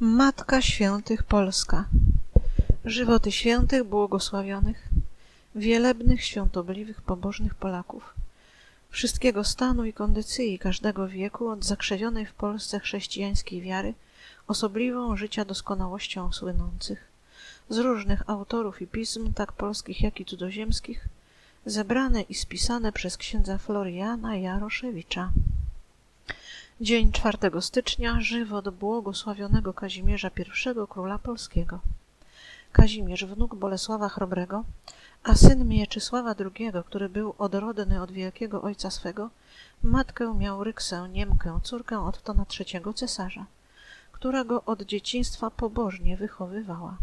Matka Świętych Polska. Żywoty świętych, błogosławionych, wielebnych, świątobliwych, pobożnych Polaków, wszystkiego stanu i kondycji każdego wieku od zakrzewionej w Polsce chrześcijańskiej wiary, osobliwą życia doskonałością słynących, z różnych autorów i pism, tak polskich, jak i cudzoziemskich, zebrane i spisane przez księdza Floriana Jaroszewicza. Dzień 4 stycznia, żywot błogosławionego Kazimierza I króla polskiego. Kazimierz, wnuk Bolesława Chrobrego, a syn Mieczysława II, który był odrodny od wielkiego ojca swego, matkę miał Ryksę, Niemkę, córkę Ottona III cesarza, która go od dzieciństwa pobożnie wychowywała,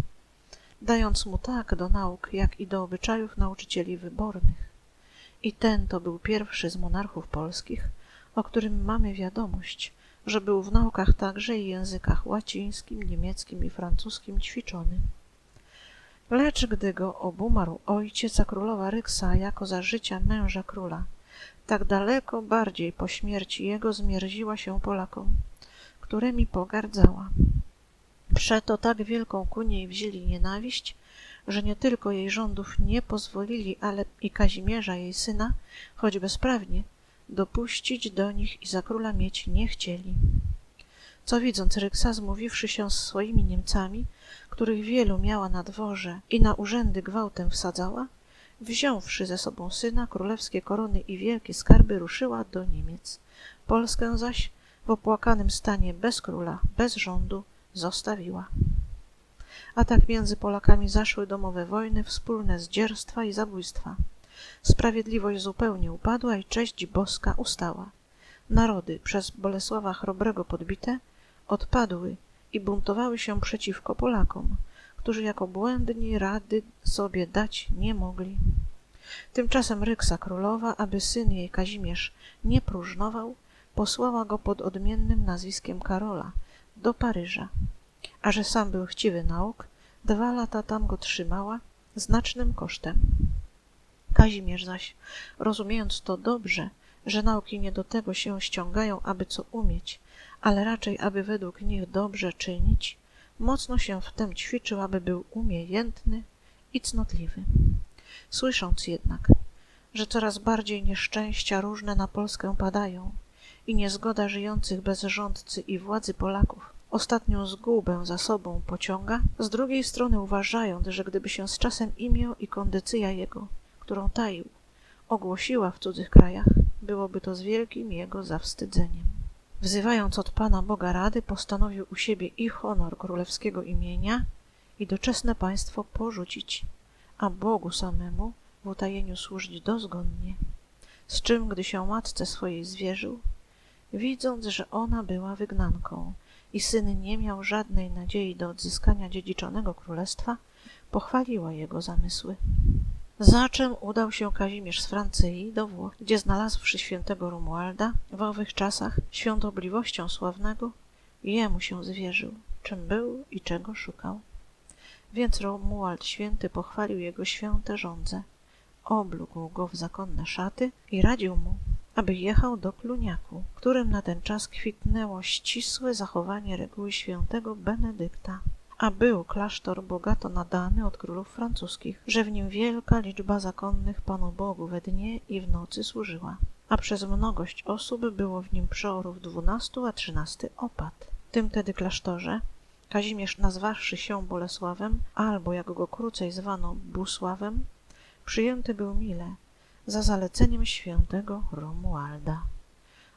dając mu tak do nauk, jak i do obyczajów nauczycieli wybornych. I ten to był pierwszy z monarchów polskich, o którym mamy wiadomość, że był w naukach także i językach łacińskim, niemieckim i francuskim ćwiczony. Lecz gdy go obumarł ojciec, królowa Ryksa jako za życia męża króla, tak daleko bardziej po śmierci jego zmierziła się Polakom, którymi pogardzała. Przeto tak wielką ku niej wzięli nienawiść, że nie tylko jej rządów nie pozwolili, ale i Kazimierza, jej syna, choć bezprawnie, dopuścić do nich i za króla mieć nie chcieli. Co widząc Ryksa, zmówiwszy się z swoimi Niemcami, których wielu miała na dworze i na urzędy gwałtem wsadzała, wziąwszy ze sobą syna, królewskie korony i wielkie skarby, ruszyła do Niemiec. Polskę zaś w opłakanym stanie bez króla, bez rządu zostawiła. A tak między Polakami zaszły domowe wojny, wspólne zdzierstwa i zabójstwa. Sprawiedliwość zupełnie upadła i cześć boska ustała. Narody, przez Bolesława Chrobrego podbite, odpadły i buntowały się przeciwko Polakom, którzy jako błędni rady sobie dać nie mogli. Tymczasem Ryksa królowa, aby syn jej Kazimierz nie próżnował, posłała go pod odmiennym nazwiskiem Karola do Paryża, a że sam był chciwy nauk, dwa lata tam go trzymała znacznym kosztem. Kazimierz zaś, rozumiejąc to dobrze, że nauki nie do tego się ściągają, aby co umieć, ale raczej, aby według nich dobrze czynić, mocno się w tem ćwiczył, aby był umiejętny i cnotliwy. Słysząc jednak, że coraz bardziej nieszczęścia różne na Polskę padają i niezgoda żyjących bez rządcy i władzy Polaków ostatnią zgubę za sobą pociąga, z drugiej strony uważając, że gdyby się z czasem imię i kondycja jego którą taił, ogłosiła w cudzych krajach, byłoby to z wielkim jego zawstydzeniem. Wzywając od Pana Boga rady, postanowił u siebie i honor królewskiego imienia i doczesne państwo porzucić, a Bogu samemu w utajeniu służyć dozgonnie. Z czym, gdy się matce swojej zwierzył, widząc, że ona była wygnanką i syn nie miał żadnej nadziei do odzyskania dziedziczonego królestwa, pochwaliła jego zamysły. Za czym udał się Kazimierz z Francji do Włoch, gdzie znalazłszy świętego Romualda w owych czasach świątobliwością sławnego, jemu się zwierzył, czym był i czego szukał. Więc Romuald święty pochwalił jego święte żądze, oblógł go w zakonne szaty i radził mu, aby jechał do Kluniaku, którym na ten czas kwitnęło ścisłe zachowanie reguły świętego Benedykta a był klasztor bogato nadany od królów francuskich, że w nim wielka liczba zakonnych Panu Bogu we dnie i w nocy służyła, a przez mnogość osób było w nim przeorów dwunastu, a trzynasty opad. W tym tedy klasztorze Kazimierz nazwawszy się Bolesławem, albo jak go krócej zwano Busławem, przyjęty był mile za zaleceniem świętego Romualda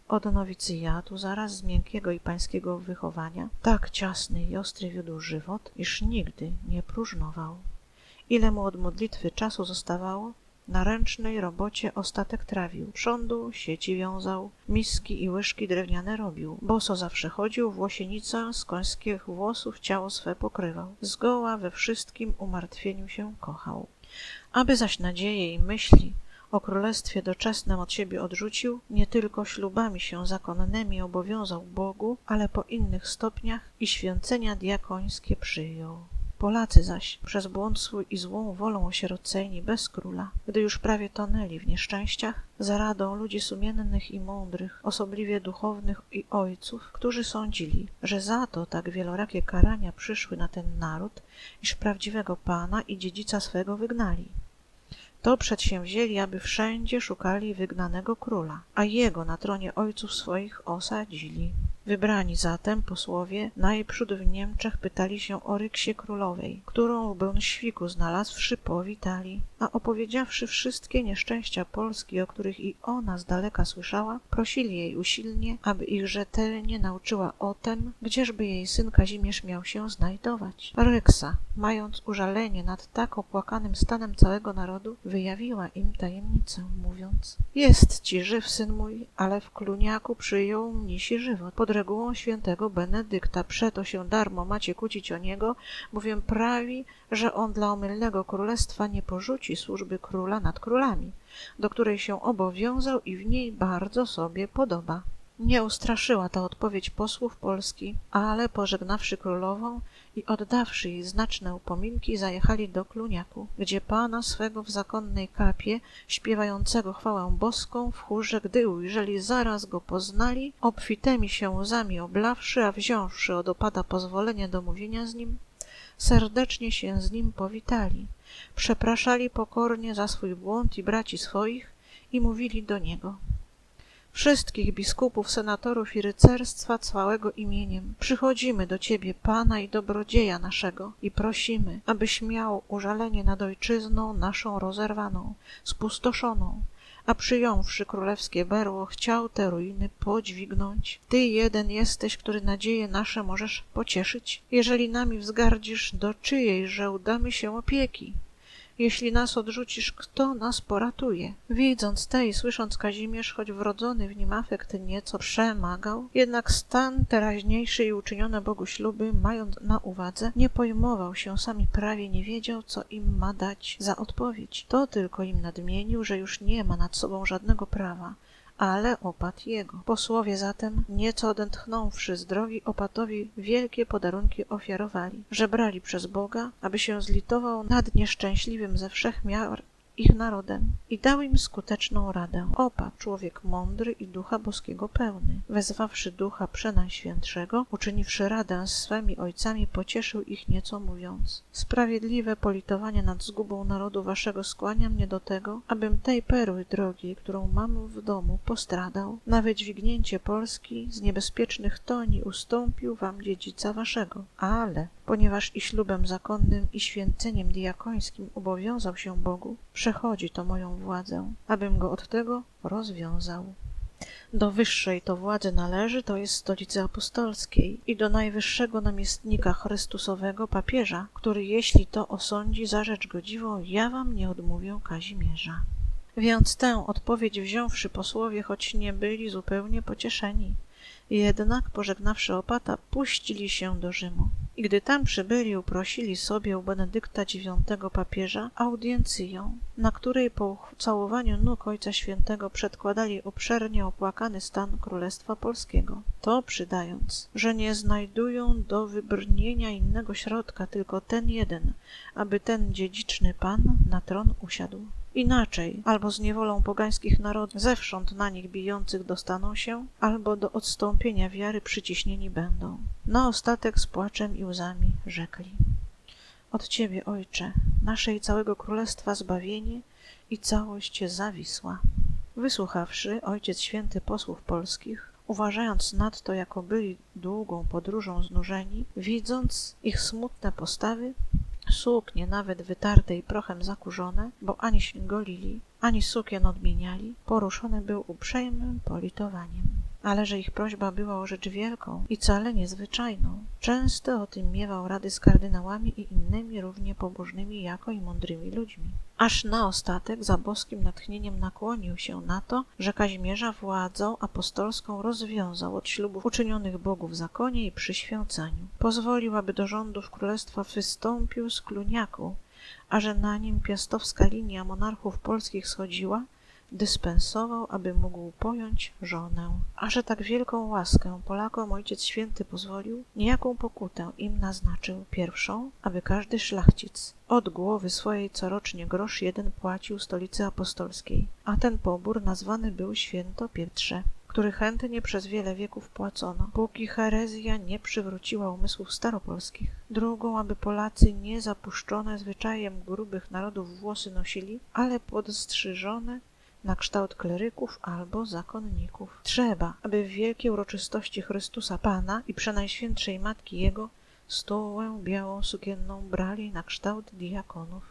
od nowicjatu zaraz z miękkiego i pańskiego wychowania tak ciasny i ostry wiódł żywot, iż nigdy nie próżnował. Ile mu od modlitwy czasu zostawało, na ręcznej robocie ostatek trawił, prządu, sieci wiązał, miski i łyżki drewniane robił, boso zawsze chodził, włosienica z końskich włosów ciało swe pokrywał, zgoła we wszystkim umartwieniu się kochał. Aby zaś nadzieje i myśli o królestwie doczesnem od siebie odrzucił, nie tylko ślubami się zakonnymi obowiązał Bogu, ale po innych stopniach i święcenia diakońskie przyjął. Polacy zaś, przez błąd swój i złą wolą osieroceni, bez króla, gdy już prawie tonęli w nieszczęściach, za radą ludzi sumiennych i mądrych, osobliwie duchownych i ojców, którzy sądzili, że za to tak wielorakie karania przyszły na ten naród, iż prawdziwego Pana i dziedzica swego wygnali. To przedsięwzięli, aby wszędzie szukali wygnanego króla, a jego na tronie ojców swoich osadzili. Wybrani zatem posłowie najprzód w Niemczech pytali się o Ryksie Królowej, którą w Brunświku znalazłszy powitali, a opowiedziawszy wszystkie nieszczęścia Polski, o których i ona z daleka słyszała, prosili jej usilnie, aby ich rzetelnie nauczyła o tem, gdzieżby jej syn Kazimierz miał się znajdować. Ryksa, mając użalenie nad tak opłakanym stanem całego narodu, wyjawiła im tajemnicę, mówiąc Jest ci żyw, syn mój, ale w Kluniaku przyjął mnisi żywot. Pod regułą świętego Benedykta przeto się darmo macie kłócić o niego, bowiem prawi, że on dla omylnego królestwa nie porzuci służby króla nad królami, do której się obowiązał i w niej bardzo sobie podoba. Nie ustraszyła ta odpowiedź posłów Polski, ale pożegnawszy królową i oddawszy jej znaczne upominki, zajechali do Kluniaku, gdzie pana swego w zakonnej kapie, śpiewającego chwałę boską w chórze, gdy ujrzeli, zaraz go poznali, obfitemi się łzami oblawszy, a wziąwszy od opada pozwolenie do mówienia z nim, serdecznie się z nim powitali, przepraszali pokornie za swój błąd i braci swoich i mówili do niego – wszystkich biskupów, senatorów i rycerstwa całego imieniem. Przychodzimy do Ciebie, Pana i Dobrodzieja naszego i prosimy, abyś miał użalenie nad ojczyzną naszą rozerwaną, spustoszoną, a przyjąwszy królewskie berło, chciał te ruiny podźwignąć. Ty jeden jesteś, który nadzieje nasze możesz pocieszyć. Jeżeli nami wzgardzisz, do czyjejże udamy się opieki? Jeśli nas odrzucisz, kto nas poratuje? Widząc te i słysząc Kazimierz, choć wrodzony w nim afekt nieco przemagał, jednak stan teraźniejszy i uczynione Bogu śluby, mając na uwadze, nie pojmował się sami prawie, nie wiedział, co im ma dać za odpowiedź. To tylko im nadmienił, że już nie ma nad sobą żadnego prawa, ale opat jego. Posłowie zatem, nieco odetchnąwszy z drogi, opatowi wielkie podarunki ofiarowali, że brali przez Boga, aby się zlitował nad nieszczęśliwym ze wszech miar ich narodem i dał im skuteczną radę. Opa, człowiek mądry i ducha boskiego pełny, wezwawszy ducha przenajświętszego, uczyniwszy radę z swymi ojcami, pocieszył ich nieco mówiąc Sprawiedliwe politowanie nad zgubą narodu waszego skłania mnie do tego, abym tej perły drogiej, którą mam w domu, postradał. Na wydźwignięcie Polski z niebezpiecznych toni ustąpił wam dziedzica waszego. Ale ponieważ i ślubem zakonnym i święceniem diakońskim obowiązał się Bogu, przechodzi to moją władzę, abym go od tego rozwiązał. Do wyższej to władzy należy, to jest stolicy apostolskiej i do najwyższego namiestnika Chrystusowego papieża, który jeśli to osądzi za rzecz godziwą, ja wam nie odmówię Kazimierza. Więc tę odpowiedź wziąwszy posłowie, choć nie byli zupełnie pocieszeni, jednak pożegnawszy opata, puścili się do Rzymu i gdy tam przybyli, uprosili sobie u Benedykta IX papieża audiencję, na której po ucałowaniu nóg Ojca Świętego przedkładali obszernie opłakany stan Królestwa Polskiego. To przydając, że nie znajdują do wybrnienia innego środka, tylko ten jeden, aby ten dziedziczny pan na tron usiadł. Inaczej, albo z niewolą pogańskich narodów zewsząd na nich bijących dostaną się, albo do odstąpienia wiary przyciśnieni będą. Na ostatek z płaczem i łzami rzekli. Od Ciebie, Ojcze, nasze i całego królestwa zbawienie i całość zawisła. Wysłuchawszy, Ojciec Święty posłów polskich, uważając nadto, jako byli długą podróżą znużeni, widząc ich smutne postawy, suknie nawet wytarte i prochem zakurzone, bo ani się golili, ani sukien odmieniali, poruszony był uprzejmym politowaniem. Ale że ich prośba była o rzecz wielką i wcale niezwyczajną, często o tym miewał rady z kardynałami i innymi równie pobożnymi jako i mądrymi ludźmi aż na ostatek za boskim natchnieniem nakłonił się na to, że Kazimierza władzą apostolską rozwiązał od ślubów uczynionych Bogu w zakonie i przy święceniu. Pozwolił, aby do rządów królestwa wystąpił z Kluniaku, a że na nim piastowska linia monarchów polskich schodziła, dyspensował, aby mógł pojąć żonę. A że tak wielką łaskę Polakom Ojciec Święty pozwolił, niejaką pokutę im naznaczył. Pierwszą, aby każdy szlachcic od głowy swojej corocznie grosz jeden płacił stolicy apostolskiej, a ten pobór nazwany był święto Pietrze który chętnie przez wiele wieków płacono, póki herezja nie przywróciła umysłów staropolskich. Drugą, aby Polacy nie zapuszczone zwyczajem grubych narodów włosy nosili, ale podstrzyżone na kształt kleryków albo zakonników. Trzeba, aby w wielkiej uroczystości Chrystusa Pana i Przenajświętszej Matki Jego stołę białą sukienną brali na kształt diakonów.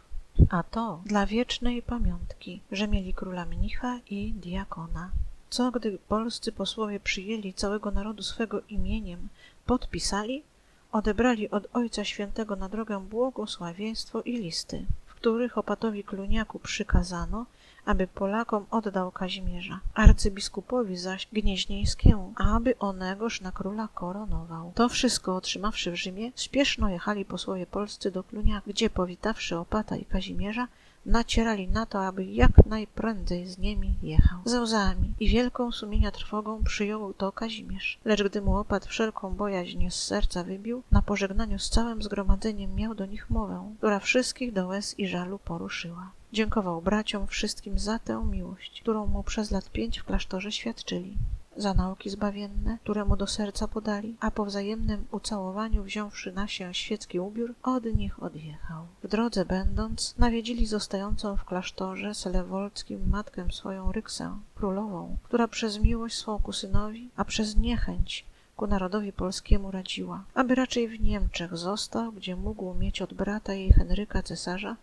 A to dla wiecznej pamiątki, że mieli króla mnicha i diakona. Co gdy polscy posłowie przyjęli całego narodu swego imieniem, podpisali, odebrali od Ojca Świętego na drogę błogosławieństwo i listy, w których opatowi Kluniaku przykazano, aby Polakom oddał Kazimierza, arcybiskupowi zaś Gnieźnieńskiemu, aby onegoż na króla koronował. To wszystko otrzymawszy w Rzymie, spieszno jechali posłowie polscy do Kluniaku, gdzie powitawszy opata i Kazimierza, nacierali na to, aby jak najprędzej z nimi jechał. Ze łzami i wielką sumienia trwogą przyjął to Kazimierz. Lecz gdy mu opat wszelką bojaźń z serca wybił, na pożegnaniu z całym zgromadzeniem miał do nich mowę, która wszystkich do łez i żalu poruszyła. Dziękował braciom wszystkim za tę miłość, którą mu przez lat pięć w klasztorze świadczyli za nauki zbawienne, które mu do serca podali, a po wzajemnym ucałowaniu wziąwszy na się świecki ubiór, od nich odjechał. W drodze będąc, nawiedzili zostającą w klasztorze selewolskim matkę swoją Ryksę, królową, która przez miłość swą ku synowi, a przez niechęć ku narodowi polskiemu radziła, aby raczej w Niemczech został, gdzie mógł mieć od brata jej Henryka cesarza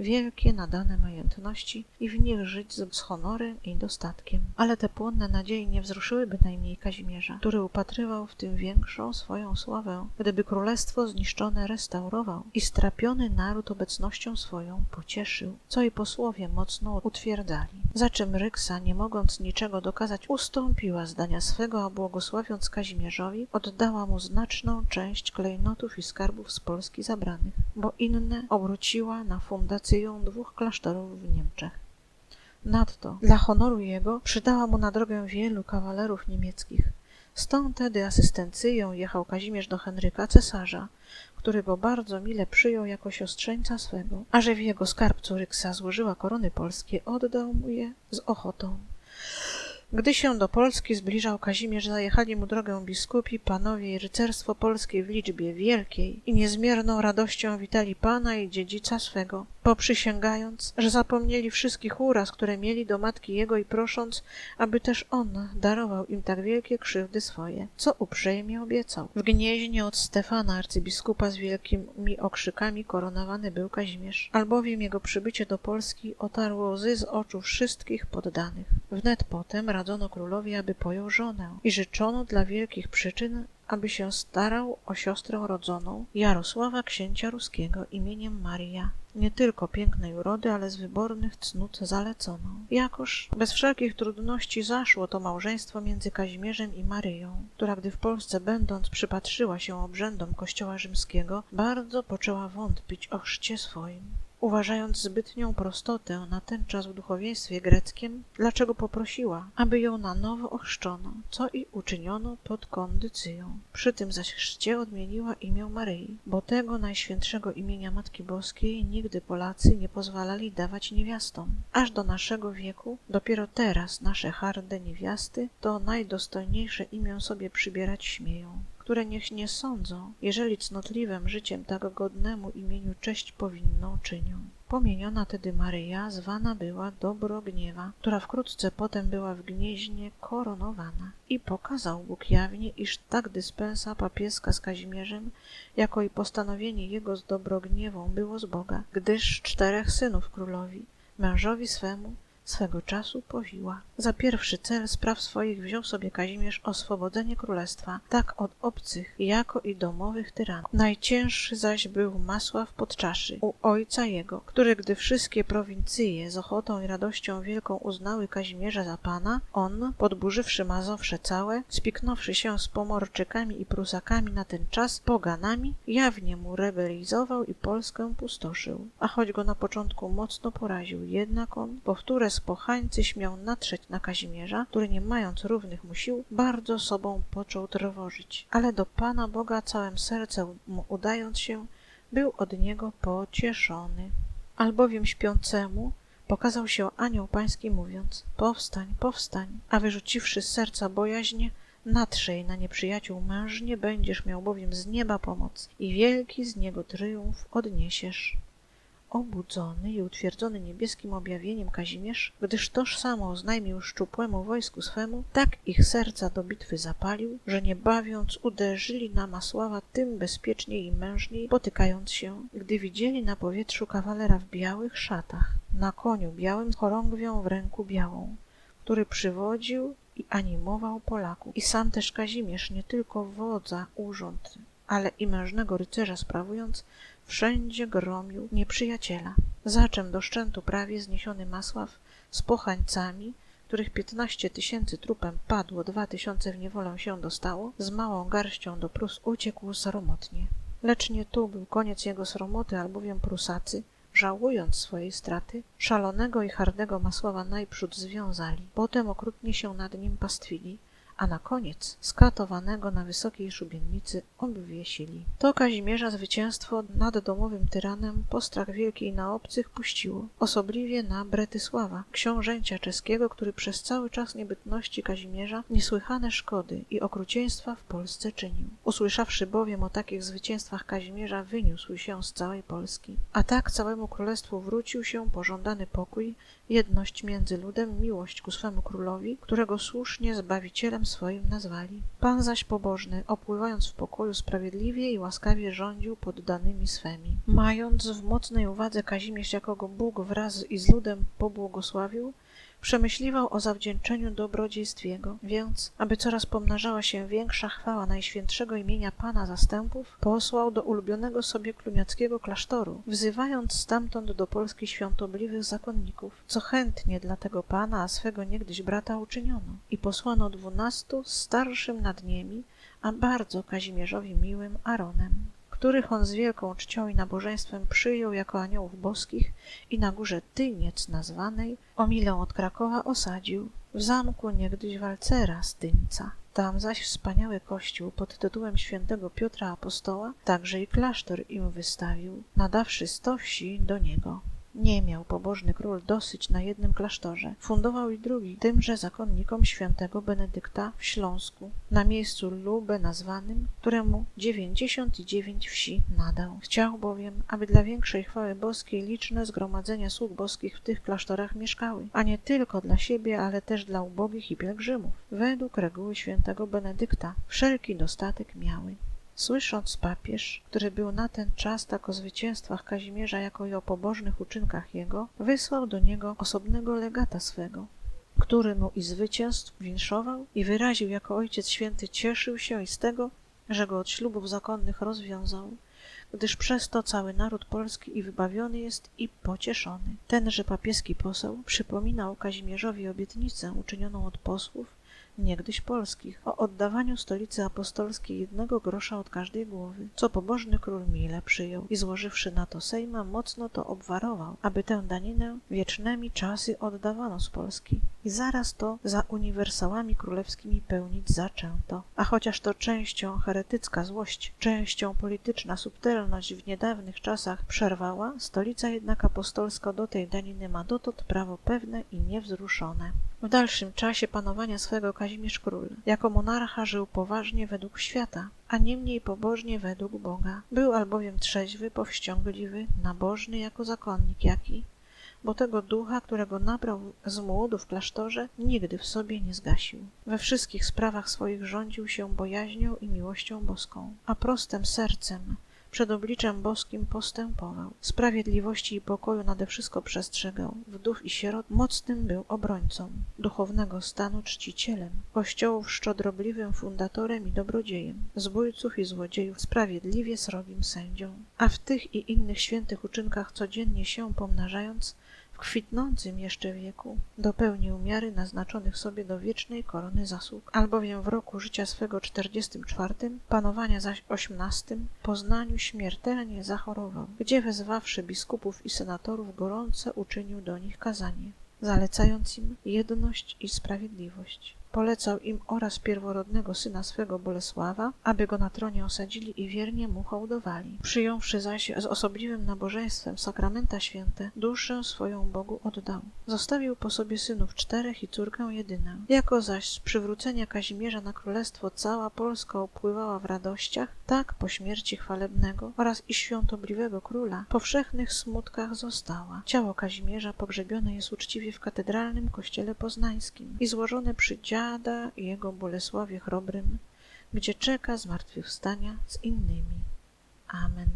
wielkie nadane majątności i w nich żyć z honorem i dostatkiem. Ale te płonne nadzieje nie wzruszyły bynajmniej Kazimierza, który upatrywał w tym większą swoją sławę, gdyby królestwo zniszczone restaurował i strapiony naród obecnością swoją pocieszył, co i posłowie mocno utwierdzali. Za czym Ryksa, nie mogąc niczego dokazać, ustąpiła zdania swego, a błogosławiąc Kazimierzowi, oddała mu znaczną część klejnotów i skarbów z Polski zabranych, bo inne obróciła na fundację dwóch klasztorów w Niemczech. Nadto dla honoru jego przydała mu na drogę wielu kawalerów niemieckich. Stąd tedy asystencją jechał Kazimierz do Henryka cesarza, który go bardzo mile przyjął jako siostrzeńca swego, a że w jego skarbcu Ryksa złożyła korony polskie, oddał mu je z ochotą. Gdy się do Polski zbliżał Kazimierz, zajechali mu drogę biskupi, panowie i rycerstwo polskie w liczbie wielkiej i niezmierną radością witali pana i dziedzica swego, poprzysięgając, że zapomnieli wszystkich uraz, które mieli do matki jego i prosząc, aby też on darował im tak wielkie krzywdy swoje, co uprzejmie obiecał. W gnieźnie od Stefana arcybiskupa z wielkimi okrzykami koronowany był Kazimierz, albowiem jego przybycie do Polski otarło łzy z oczu wszystkich poddanych. Wnet potem radzono królowi, aby pojął żonę i życzono dla wielkich przyczyn, aby się starał o siostrę rodzoną Jarosława księcia ruskiego imieniem Maria, nie tylko pięknej urody, ale z wybornych cnót zaleconą. Jakoż bez wszelkich trudności zaszło to małżeństwo między Kazimierzem i Maryją, która gdy w Polsce będąc przypatrzyła się obrzędom kościoła rzymskiego, bardzo poczęła wątpić o chrzcie swoim uważając zbytnią prostotę na ten czas w duchowieństwie greckim, dlaczego poprosiła, aby ją na nowo ochrzczono, co i uczyniono pod kondycją. Przy tym zaś chrzcie odmieniła imię Maryi, bo tego najświętszego imienia Matki Boskiej nigdy Polacy nie pozwalali dawać niewiastom. Aż do naszego wieku, dopiero teraz nasze harde niewiasty to najdostojniejsze imię sobie przybierać śmieją które niech nie sądzą, jeżeli cnotliwym życiem tak godnemu imieniu cześć powinną czynią. Pomieniona tedy Maryja zwana była Dobrogniewa, która wkrótce potem była w Gnieźnie koronowana. I pokazał Bóg jawnie, iż tak dyspensa papieska z Kazimierzem, jako i postanowienie jego z Dobrogniewą było z Boga, gdyż czterech synów królowi, mężowi swemu, swego czasu powiła. Za pierwszy cel spraw swoich wziął sobie Kazimierz oswobodzenie królestwa, tak od obcych, jako i domowych tyranów. Najcięższy zaś był Masław Podczaszy, u ojca jego, który gdy wszystkie prowincje z ochotą i radością wielką uznały Kazimierza za pana, on, podburzywszy Mazowsze całe, spiknąwszy się z Pomorczykami i Prusakami na ten czas, poganami, jawnie mu rebelizował i Polskę pustoszył. A choć go na początku mocno poraził, jednak on, powtórę spochańcy śmiał natrzeć na Kazimierza, który nie mając równych mu sił, bardzo sobą począł trwożyć. Ale do Pana Boga całym sercem mu udając się, był od niego pocieszony. Albowiem śpiącemu pokazał się anioł pański mówiąc, powstań, powstań, a wyrzuciwszy z serca bojaźnie, natrzej na nieprzyjaciół mężnie, będziesz miał bowiem z nieba pomoc i wielki z niego tryumf odniesiesz obudzony i utwierdzony niebieskim objawieniem Kazimierz, gdyż tożsamo oznajmił szczupłemu wojsku swemu, tak ich serca do bitwy zapalił, że nie bawiąc uderzyli na Masława tym bezpieczniej i mężniej, potykając się, gdy widzieli na powietrzu kawalera w białych szatach, na koniu białym z chorągwią w ręku białą, który przywodził i animował Polaków. I sam też Kazimierz, nie tylko wodza urząd, ale i mężnego rycerza sprawując, wszędzie gromił nieprzyjaciela. Zaczem do szczętu prawie zniesiony Masław z pochańcami, których piętnaście tysięcy trupem padło, dwa tysiące w niewolę się dostało, z małą garścią do Prus uciekł sromotnie. Lecz nie tu był koniec jego sromoty, albowiem Prusacy, żałując swojej straty, szalonego i hardego Masława najprzód związali, potem okrutnie się nad nim pastwili, a na koniec skatowanego na wysokiej szubienicy obwiesili. To Kazimierza zwycięstwo nad domowym tyranem postrach wielkiej na obcych puściło, osobliwie na Bretysława, książęcia czeskiego, który przez cały czas niebytności Kazimierza niesłychane szkody i okrucieństwa w Polsce czynił. Usłyszawszy bowiem o takich zwycięstwach Kazimierza, wyniósł się z całej Polski. A tak całemu królestwu wrócił się pożądany pokój, jedność między ludem, miłość ku swemu królowi, którego słusznie Zbawicielem swoim nazwali. Pan zaś pobożny, opływając w pokoju sprawiedliwie i łaskawie rządził poddanymi swemi. Mając w mocnej uwadze Kazimierz, jako go Bóg wraz i z ludem pobłogosławił, przemyśliwał o zawdzięczeniu dobrodziejstw Jego, więc, aby coraz pomnażała się większa chwała Najświętszego imienia Pana Zastępów, posłał do ulubionego sobie kluniackiego klasztoru, wzywając stamtąd do Polski świątobliwych zakonników, co chętnie dla tego Pana, a swego niegdyś brata uczyniono. I posłano dwunastu starszym nad nimi, a bardzo Kazimierzowi miłym Aronem których on z wielką czcią i nabożeństwem przyjął jako aniołów boskich i na górze Tyniec nazwanej, o milę od Krakowa osadził, w zamku niegdyś Walcera z Tyńca. Tam zaś wspaniały kościół pod tytułem świętego Piotra Apostoła, także i klasztor im wystawił, nadawszy sto wsi do niego. Nie miał pobożny król dosyć na jednym klasztorze. Fundował i drugi tymże zakonnikom świętego Benedykta w Śląsku, na miejscu Lubę nazwanym, któremu dziewięćdziesiąt i dziewięć wsi nadał. Chciał bowiem, aby dla większej chwały boskiej liczne zgromadzenia sług boskich w tych klasztorach mieszkały, a nie tylko dla siebie, ale też dla ubogich i pielgrzymów. Według reguły świętego Benedykta wszelki dostatek miały. Słysząc papież, który był na ten czas tak o zwycięstwach Kazimierza, jako i o pobożnych uczynkach jego, wysłał do niego osobnego legata swego, który mu i zwycięstw winszował i wyraził jako Ojciec Święty cieszył się i z tego, że go od ślubów zakonnych rozwiązał, gdyż przez to cały naród polski i wybawiony jest i pocieszony. Tenże papieski poseł przypominał Kazimierzowi obietnicę uczynioną od posłów, niegdyś polskich, o oddawaniu stolicy apostolskiej jednego grosza od każdej głowy, co pobożny król mile przyjął i złożywszy na to sejma, mocno to obwarował, aby tę daninę wiecznymi czasy oddawano z Polski. I zaraz to za uniwersałami królewskimi pełnić zaczęto. A chociaż to częścią heretycka złość, częścią polityczna subtelność w niedawnych czasach przerwała, stolica jednak apostolska do tej daniny ma dotąd prawo pewne i niewzruszone. W dalszym czasie panowania swego Kazimierz Król jako monarcha żył poważnie według świata, a niemniej pobożnie według Boga. Był albowiem trzeźwy, powściągliwy, nabożny jako zakonnik jaki, bo tego ducha, którego nabrał z młodu w klasztorze, nigdy w sobie nie zgasił. We wszystkich sprawach swoich rządził się bojaźnią i miłością boską, a prostym sercem przed obliczem boskim postępował. Sprawiedliwości i pokoju nade wszystko przestrzegał. Wdów i sierot mocnym był obrońcą, duchownego stanu czcicielem, kościołów szczodrobliwym fundatorem i dobrodziejem, zbójców i złodziejów sprawiedliwie srogim sędzią. A w tych i innych świętych uczynkach codziennie się pomnażając, kwitnącym jeszcze wieku dopełnił miary naznaczonych sobie do wiecznej korony zasług, albowiem w roku życia swego czterdziestym czwartym, panowania zaś osiemnastym, Poznaniu śmiertelnie zachorował, gdzie wezwawszy biskupów i senatorów gorące uczynił do nich kazanie. zalecając im jedność i sprawiedliwość. Polecał im oraz pierworodnego syna swego Bolesława, aby go na tronie osadzili i wiernie mu hołdowali. Przyjąwszy zaś z osobliwym nabożeństwem sakramenta święte, duszę swoją Bogu oddał. Zostawił po sobie synów czterech i córkę jedynę. Jako zaś z przywrócenia Kazimierza na królestwo cała Polska opływała w radościach, tak po śmierci chwalebnego oraz i świątobliwego króla powszechnych smutkach została. Ciało Kazimierza pogrzebione jest uczciwie w katedralnym kościele poznańskim i złożone przy dziale i jego Bolesławie Chrobrym, gdzie czeka zmartwychwstania z innymi. Amen.